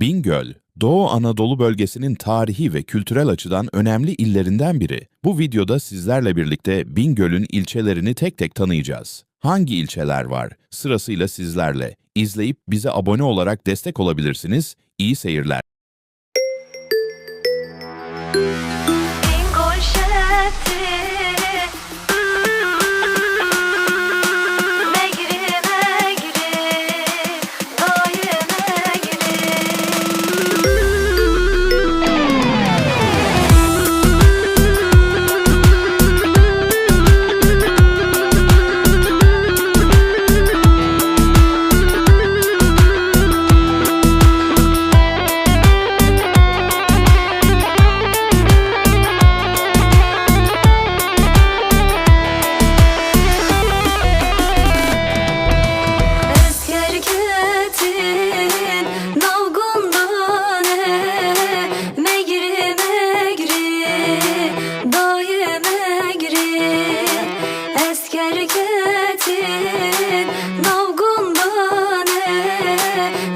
Bingöl, Doğu Anadolu bölgesinin tarihi ve kültürel açıdan önemli illerinden biri. Bu videoda sizlerle birlikte Bingöl'ün ilçelerini tek tek tanıyacağız. Hangi ilçeler var? Sırasıyla sizlerle. İzleyip bize abone olarak destek olabilirsiniz. İyi seyirler. Bingöl şehri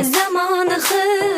Zamanı Emte